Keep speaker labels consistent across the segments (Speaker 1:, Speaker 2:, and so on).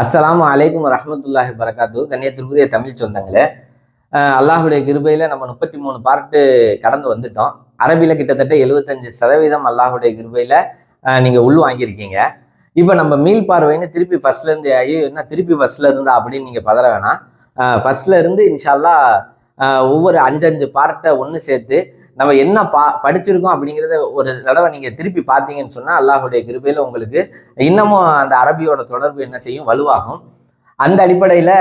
Speaker 1: அஸ்லாம் அலைக்கும் ரஹமத்துல்லாஹி வரகாத்து கண்ணியத்திற்குரிய தமிழ் சொந்தங்களே அல்லாஹுடைய கிருபையில் நம்ம முப்பத்தி மூணு பார்ட்டு கடந்து வந்துட்டோம். அரபியில் கிட்டத்தட்ட எழுபத்தஞ்சு சதவீதம் அல்லாஹுடைய கிருபையில் நீங்கள் உள் வாங்கியிருக்கீங்க. இப்போ நம்ம மீள் பார்வைன்னு திருப்பி ஃபர்ஸ்ட்லேருந்து ஐயோ என்ன திருப்பி ஃபர்ஸ்ட்ல இருந்தா அப்படின்னு நீங்கள் பதற வேணாம். ஃபர்ஸ்ட்ல இருந்து இன்ஷால்லா ஒவ்வொரு அஞ்சஞ்சு பார்ட்டை ஒன்று சேர்த்து நம்ம என்ன பா படிச்சிருக்கோம் அப்படிங்கிறத ஒரு தடவை நீங்க திருப்பி பார்த்தீங்கன்னு சொன்னால் அல்லாஹுடைய கிருபையில் உங்களுக்கு இன்னமும் அந்த அரபியோட தொடர்பு என்ன செய்யும்? வலுவாகும். அந்த அடிப்படையில்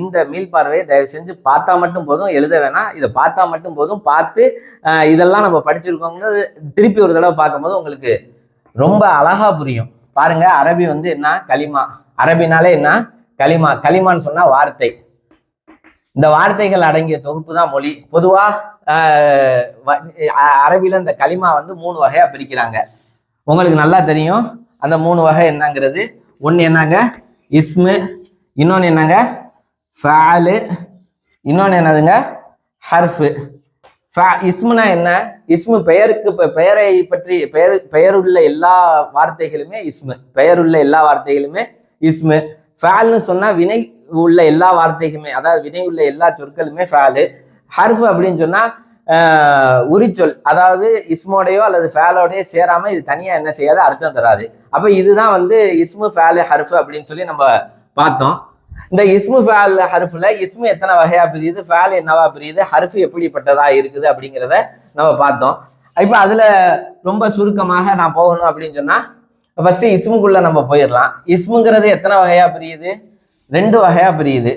Speaker 1: இந்த மீள் பார்வையை தயவு செஞ்சு பார்த்தா மட்டும் போதும் எழுத வேணாம். இதை பார்த்தா மட்டும் போதும். பார்த்து இதெல்லாம் நம்ம படிச்சிருக்கோங்கிறது திருப்பி ஒரு தடவை பார்க்கும்போது உங்களுக்கு ரொம்ப அழகா புரியும். பாருங்க அரபி வந்து என்ன? களிமா. அரபினாலே என்ன? களிமா. களிமான்னு சொன்னா வார்த்தை. இந்த வார்த்தைகள் அடங்கிய தொகுப்பு தான் மொழி. பொதுவாக அரபியில் அரபில இந்த களிமா வந்து மூணு வகையாக பிரிக்கிறாங்க. உங்களுக்கு நல்லா தெரியும். அந்த மூணு வகை என்னங்கிறது. ஒன்று என்னங்க? இஸ்மு. இன்னொன்று என்னங்க? ஃபேலு. இன்னொன்று என்னதுங்க? ஹர்ஃபு. ஃபா இஸ்முனா என்ன? இஸ்மு பெயருக்கு பெயரை பற்றி பெயர் பெயருள்ள எல்லா வார்த்தைகளுமே இஸ்மு. பெயருள்ள எல்லா வார்த்தைகளுமே இஸ்மு. ஃபேல்னு சொன்னால் வினை உள்ள எல்லா வார்த்தைகளுமே அதாவது வினை உள்ள எல்லா சொற்களுமே ஃபேலு. ஹர்ஃப் அப்படின்னு சொன்னா உரிச்சொல். அதாவது இஸ்மோடையோ அல்லது ஃபேலோடையோ சேராம இது தனியா என்ன செய்யாது அர்த்தம் தராது. அப்ப இதுதான் வந்து இஸ்மு ஃபேலு ஹர்ஃப் அப்படின்னு சொல்லி நம்ம பார்த்தோம். இந்த இஸ்மு ஃபேல் ஹர்ஃபில் இஸ்மு எத்தனை வகையா பிரியுது ஃபேல் என்னவா பிரியுது ஹர்ஃப் எப்படிப்பட்டதா இருக்குது அப்படிங்கிறத நம்ம பார்த்தோம். இப்போ அதுல ரொம்ப சுருக்கமாக நான் போகணும் அப்படின்னு சொன்னா ஃபர்ஸ்ட் இஸ்முக்குள்ள நம்ம போயிடலாம். இஸ்முங்கிறது எத்தனை வகையா பிரியுது? ரெண்டு வகையா பிரியுது.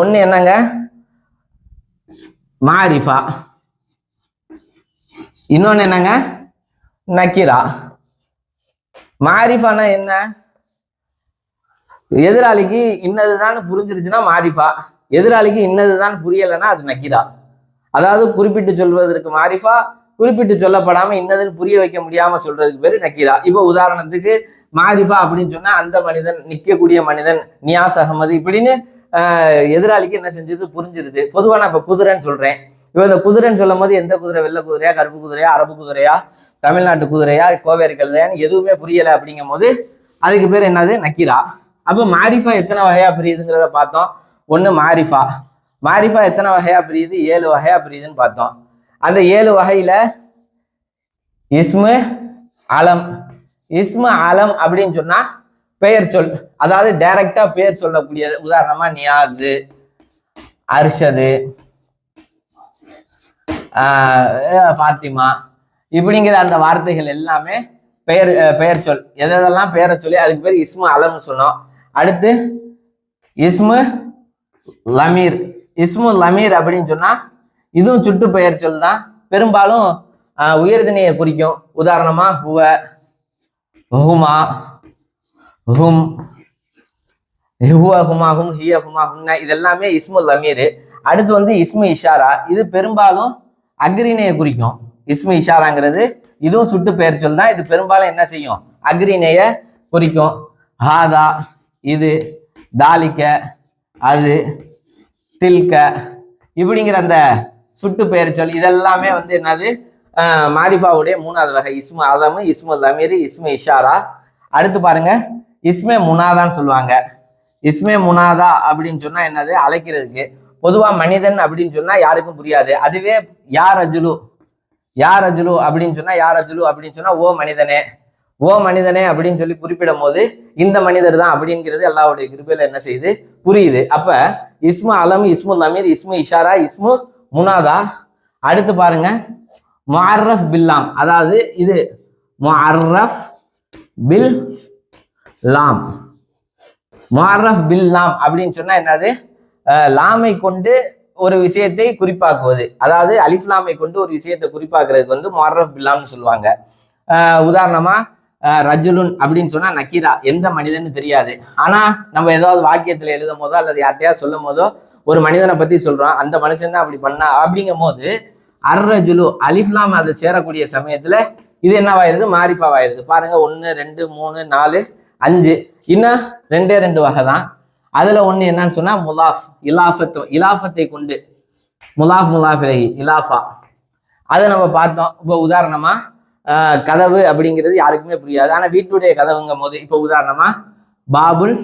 Speaker 1: ஒன்று என்னங்க? மாரிஃபா. இன்னொன்று என்னங்க? நக்கிரா. மாரிஃபானா என்ன? எதிராளிக்கு இன்னதுதான் புரிஞ்சிருச்சுன்னா மாரிஃபா. எதிராளிக்கு இன்னதுதான் புரியலைன்னா அது நக்கிரா. அதாவது குறிப்பிட்டு சொல்வதற்கு மாரிஃபா குறிப்பிட்டு சொல்லப்படாம இன்னதுன்னு புரிய வைக்க முடியாம சொல்றதுக்கு பேரு நக்கீரா. இப்போ உதாரணத்துக்கு மாரிஃபா அப்படின்னு சொன்னா அந்த மனிதன் நிற்கக்கூடிய மனிதன் நியாஸ் அகமது இப்படின்னு எதிராளிக்கு என்ன செஞ்சது? புரிஞ்சிருது. பொதுவாக நான் இப்போ குதிரைன்னு சொல்கிறேன் இப்போ இந்த குதிரைன்னு சொல்லும் போது எந்த குதிரை? வெள்ளை குதிரையா? கருப்பு குதிரையா? அரபு குதிரையா? தமிழ்நாட்டு குதிரையா? கோவை கழுதையான்னு எதுவுமே புரியலை அப்படிங்கும் போது அதுக்கு பேர் என்னது? நக்கீரா. அப்போ மாரிஃபா எத்தனை வகையா பிரியுதுங்கிறத பார்த்தோம். ஒன்று மாரிஃபா. மாரிஃபா எத்தனை வகையாக பிரியுது? ஏழு வகையா பிரியுதுன்னு பார்த்தோம். அந்த ஏழு வகையில் இஸ்மு அலம். இஸ்மு அலம் அப்படின்னு சொன்னால் பெயர் சொல் அதாவது டைரக்டா பெயர் சொல்லக்கூடியது உதாரணமா நியாஸு அர்ஷது ஃபாத்திமா இப்படிங்கிற அந்த வார்த்தைகள் எல்லாமே பெயர் பெயர் சொல். எதெல்லாம் பெயரை சொல்லி அதுக்கு பேர் இஸ்மு அலம்னு சொன்னோம். அடுத்து இஸ்மு லமீர். இஸ்மு லமீர் அப்படின்னு சொன்னா இதுவும் சுட்டு பெயர் சொல் தான். பெரும்பாலும் உயர்தினையை குறிக்கும். உதாரணமா ஹுவ ஹுமா ஹும். ஹுவ ஹுமா ஹும் ஹிய இது எல்லாமே இஸ்மு லமீர். அடுத்து வந்து இஸ்மு இஷாரா. இது பெரும்பாலும் அக்ரிணையை குறிக்கும். இஸ்மு இஷாராங்கிறது இதுவும் சுட்டு பெயர் சொல் தான். இது பெரும்பாலும் என்ன செய்யும்? அக்ரிணைய குறிக்கும். ஹாதா இது தாலிக்க அது தில்க இப்படிங்கிற அந்த சுட்டு பெயர் சொல் இதெல்லாமே வந்து என்னது? மாரிஃபாவுடைய மூணாவது வகை இஸ்மு அதமு இஸ்மு லமீர் இஸ்மு இஷாரா. அடுத்து பாருங்க. இஸ்மே முனாதான்னு சொல்லுவாங்க. இஸ்மே முனாதா அப்படின்னு சொன்னா என்னது? அழைக்கிறதுக்கு. பொதுவா மனிதன் அப்படின்னு சொன்னா யாருக்கும் புரியாது. அதுவே யார் அஜுலு யார் அஜுலு அப்படின்னு சொன்னா யார் அஜுலு அப்படின்னு சொன்னா ஓ மனிதனே. ஓ மனிதனே அப்படின்னு சொல்லி குறிப்பிடும் போது இந்த மனிதர் தான் அப்படிங்கிறது எல்லாருடைய கிருபையில என்ன செய்யுது? புரியுது. அப்ப இஸ்மு அலம் இஸ்மு லமீர் இஸ்மு இஷாரா இஸ்மு முனாதா. அடுத்து பாருங்க. முஅர்ரஃப் பில்லாம். அதாவது இது முஅர்ரஃப் பில் லாம். முஅர்ரஃப் பில் லாம் அப்படின்னு சொன்னா என்னது? லாமை கொண்டு ஒரு விஷயத்தை குறிப்பாக்குவது. அதாவது அலிஃப்லாமை கொண்டு ஒரு விஷயத்தை குறிப்பாக்குறதுக்கு வந்து முஅர்ரஃப் பில்லாம்னு சொல்லுவாங்க. உதாரணமா ரஜுலுன் அப்படின்னு சொன்னா நக்கீரா. எந்த மனிதன்னு தெரியாது. ஆனா நம்ம ஏதாவது வாக்கியத்துல எழுதும் போதோ அல்லது யார்ட்டையா சொல்லும் போதோ ஒரு மனிதனை பத்தி சொல்றோம். அந்த மனுஷன் தான் அப்படி பண்ணா. அப்படிங்கும் போது அர்ரஜுலு அலிஃப்லாம் அது சேரக்கூடிய சமயத்துல இது என்னவாயிருது? மாரிஃபாவாயிருது. பாருங்க ஒன்று ரெண்டு மூணு நாலு அஞ்சு. இன்னும் ரெண்டே ரெண்டு வகை தான் அதுல ஒண்ணு என்னன்னு சொன்னா முலாஃப் இலாஃபத் இலாஃபத்தை கொண்டு. முலாஃப் முலாஃப் இலாஃபா. அதை நம்ம பார்த்தோம். இப்போ உதாரணமா கதவு அப்படிங்கிறது யாருக்குமே புரியாது. ஆனால் வீட்டுடைய கதவுங்கும் போது இப்போ உதாரணமா பாபுல்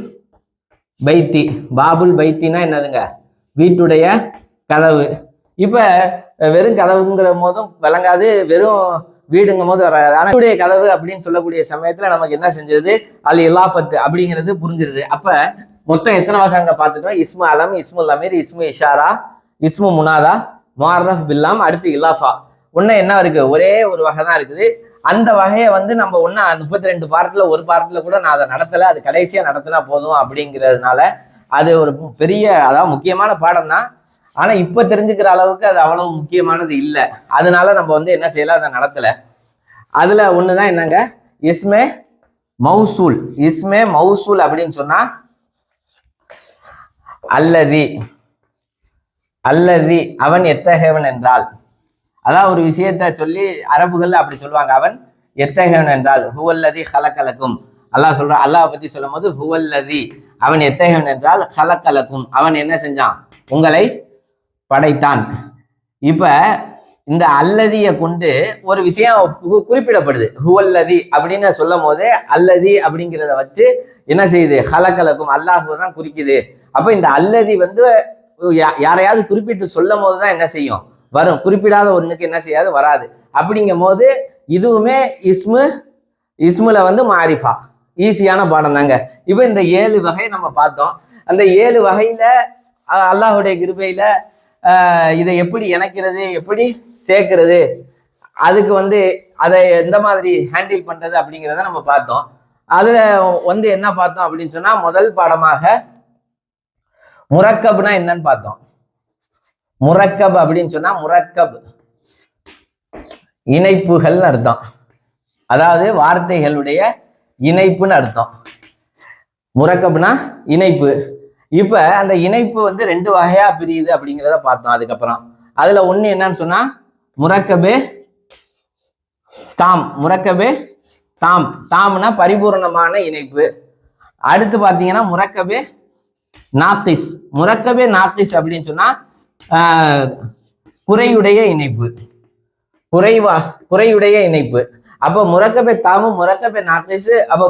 Speaker 1: பைத்தி. பாபுல் பைத்தினா என்னதுங்க? வீட்டுடைய கதவு. இப்போ வெறும் கதவுங்கிற போதும் விளங்காது வெறும் வீடுங்கும் போது வராது. ஆனா கதவு அப்படின்னு சொல்லக்கூடிய சமயத்தில் நமக்கு என்ன செஞ்சது? அல் இலாஃபத் அப்படிங்கிறது புரிஞ்சிருது. அப்போ மொத்தம் எத்தனை வகை அங்கே பார்த்துட்டோம்? இஸ்மு அலம் இஸ்மு அமீர் இஸ்மு இஷாரா இஸ்மு முனாதா முஹர்ரஃப் பில்லாம் அடுத்து இலாஃபா. ஒண்ணு என்ன இருக்குது ஒரே ஒரு வகை தான் இருக்குது. அந்த வகையை வந்து நம்ம ஒன்றா முப்பத்தி ரெண்டு பார்ட்டில் ஒரு பார்ட்டில் கூட நான் அதை நடத்தலை. அது கடைசியாக நடத்தினா போதும் அப்படிங்கிறதுனால அது ஒரு பெரிய அதாவது முக்கியமான பாடம் தான் ஆனா இப்ப தெரிஞ்சுக்கிற அளவுக்கு அது அவ்வளவு முக்கியமானது இல்லை. அதனால நம்ம வந்து என்ன செய்யலாம் அதை நடத்தல. அதுல ஒண்ணுதான் என்னங்க? இஸ்மே மௌசூல். இஸ்மே மௌசூல் அப்படின்னு சொன்னா அல்லதி. அல்லதி அவன் எத்தகையவன் என்றால். அதான் ஒரு விஷயத்த சொல்லி அரபுகள்ல அப்படி சொல்லுவாங்க. அவன் எத்தகையவன் என்றால். ஹுவல்லதி ஹலக்கலக்கும். அல்லாஹ் சொல்ற அல்லாஹ் பத்தி சொல்லும் போது ஹுவல்லதி. அவன் எத்தகையவன் என்றால் ஹலக்கலக்கும். அவன் என்ன செஞ்சான்? உங்களை படைத்தான். இப்ப இந்த அல்லதிய கொண்டு ஒரு விஷயம் குறிப்பிடப்படுது. ஹுவல்லதி அப்படின்னு சொல்லும் போதே அல்லதி அப்படிங்கிறத வச்சு என்ன செய்யுது? ஹலக்கலக்கும் அல்லாஹு தான் குறிக்குது. அப்ப இந்த அல்லதி வந்து யா- யாரையாவது குறிப்பிட்டு சொல்லும் போது தான் என்ன செய்யும்? வரும். குறிப்பிடாத ஒண்ணுக்கு என்ன செய்யாது? வராது. அப்படிங்கும் போது இதுவுமே இஸ்மு இஸ்முல வந்து மாரிஃபா. ஈஸியான பாடம் தாங்க. இப்போ இந்த ஏழு வகை நம்ம பார்த்தோம். அந்த ஏழு வகையில அல்லாஹுடைய கிருபையில இதை எப்படி இணைக்கிறது எப்படி சேர்க்கிறது அதுக்கு வந்து அதை எந்த மாதிரி ஹேண்டில் பண்ணுறது அப்படிங்கிறத நம்ம பார்த்தோம். அதில் வந்து என்ன பார்த்தோம் அப்படின்னு சொன்னால் முதல் பாடமாக முரக்கப்னா என்னன்னு பார்த்தோம். முரக்கப் அப்படின்னு சொன்னால் முரக்கப். இணைப்புகள்னு அர்த்தம். அதாவது வார்த்தைகளுடைய இணைப்புன்னு அர்த்தம். முரக்கப்னா இணைப்பு. இப்போ அந்த இணைப்பு வந்து ரெண்டு வகையா பிரியுது அப்படிங்கிறத பார்த்தோம் அதுக்கப்புறம். அதுல ஒன்று என்னன்னு சொன்னா முரக்கபே தாம். முரக்கபே தாம். தாம்னா பரிபூரணமான இணைப்பு. அடுத்து பார்த்தீங்கன்னா முரக்கபே நாத்திஸ். முரக்கபே நாத்திஸ் அப்படின்னு சொன்னா குறையுடைய இணைப்பு. குறைவா குறையுடைய இணைப்பு. அப்போ முரக்கபே தாமும் முரக்கபே நாக்கிஸ் அப்போ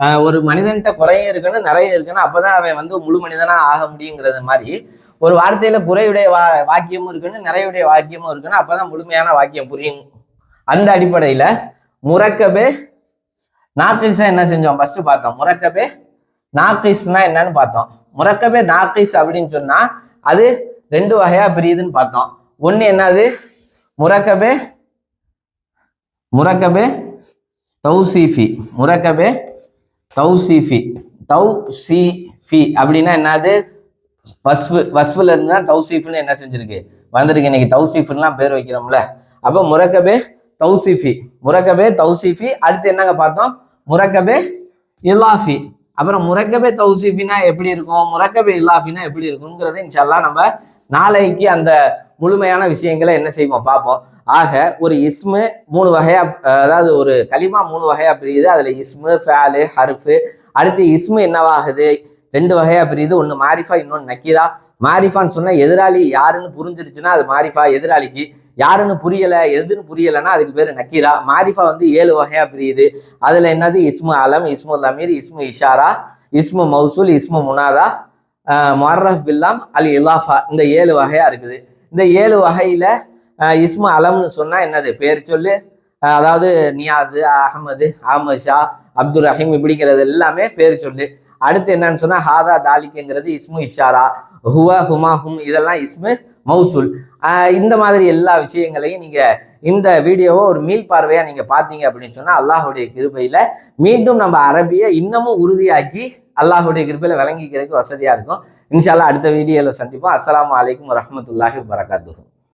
Speaker 1: ஒரு மனிதன்கிட்ட குறையும் இருக்கணும் நிறைய இருக்கணும் அப்பதான் அவன் வந்து முழு மனிதனா ஆக முடியுங்கிறது மாதிரி. ஒரு வார்த்தையில குறையுடைய வா வாக்கியமும் இருக்கணும் நிறையுடைய வாக்கியமும் இருக்கணும் அப்பதான் முழுமையான வாக்கியம் புரியும். அந்த அடிப்படையில முறக்கபே நாக்கிஸா என்ன செஞ்சோம்? ஃபர்ஸ்ட் பார்த்தோம். முறக்கபே நாக்கிஸ்னா என்னன்னு பார்த்தோம். முறக்கபே நாக்கிஸ் அப்படின்னு சொன்னா அது ரெண்டு வகையா பிரியுதுன்னு பார்த்தோம். ஒன்று என்னது? முறக்கபே முறக்கபே தௌசீஃபி. முறக்கபே தௌசீஃபி தௌசீஃபி அப்படின்னா என்னது? வஸ்ஃபு வஸ்ஃபுல இருந்து தான் தௌசீஃப்னு என்ன செஞ்சிருக்கு? வந்திருக்கு. இன்னைக்கு தௌசீஃப்லாம் பேர் வைக்கிறோம்ல. அப்போ முரக்கபே தௌசீஃபி முரக்கபே தௌசீஃபி அடுத்து என்னங்க பார்த்தோம்? முரக்கபே இலாஃபி. அப்புறம் முரக்கபே தௌசீஃபினா எப்படி இருக்கும்? முரக்கபே இலாஃபினா எப்படி இருக்குங்கிறத இன்ஷால்லாம் நம்ம நாளைக்கு அந்த முழுமையான விஷயங்களை என்ன செய்வோம் பார்ப்போம். ஆக ஒரு இஸ்மு மூணு வகையா அதாவது ஒரு களிமா மூணு வகையா பிரியுது. அதுல இஸ்மு ஃபேலு ஹர்ஃபு. அடுத்து இஸ்மு என்னவாகுது? ரெண்டு வகையா பிரியுது. ஒன்று மாரிஃபா இன்னொன்று நக்கீரா. மாரிஃபான்னு சொன்னா எதிராளி யாருன்னு புரிஞ்சிருச்சுன்னா அது மாரிஃபா எதிராளிக்கு. யாருன்னு புரியல எதுன்னு புரியலைன்னா அதுக்கு பேர் நக்கீரா. மாரிஃபா வந்து ஏழு வகையா பிரியுது. அதுல என்னது? இஸ்மு அலம் இஸ்மு லமீர் இஸ்மு இஷாரா இஸ்மு மௌசூல் இஸ்மு முனாதா மொர்ரஃப் பில்லாம் அல் இலாஃபா. இந்த ஏழு வகையா இருக்குது. இந்த ஏழு வகையில் இஸ்மு அலம்னு சொன்னால் என்னது? பேர் சொல்லு. அதாவது நியாஸ் அகமது அஹமது ஷா அப்துல் ரஹீம் இப்படிங்கிறது எல்லாமே பேர் சொல்லு. அடுத்து என்னன்னு சொன்னால் ஹாதா தாலிக்குங்கிறது இஸ்மு இஷாரா ஹுவ ஹுமா ஹும் இதெல்லாம் இஸ்மு மௌசூல். இந்த மாதிரி எல்லா விஷயங்களையும் நீங்கள் இந்த வீடியோவை ஒரு மீள் பார்வையாக நீங்கள் பார்த்தீங்க அப்படின்னு சொன்னால் அல்லாஹுடைய கிருபையில் மீண்டும் நம்ம அரபியை இன்னமும் உறுதியாக்கி அல்லாஹுடைய கிருப்பையில் விளங்கிக்கிறதுக்கு வசதியா இருக்கும். இன்ஷால்லா அடுத்த வீடியோல சந்திப்போம். அஸ்லாம் வலைக்கம் வரமத்துல்லாஹி வரகாத்துகும்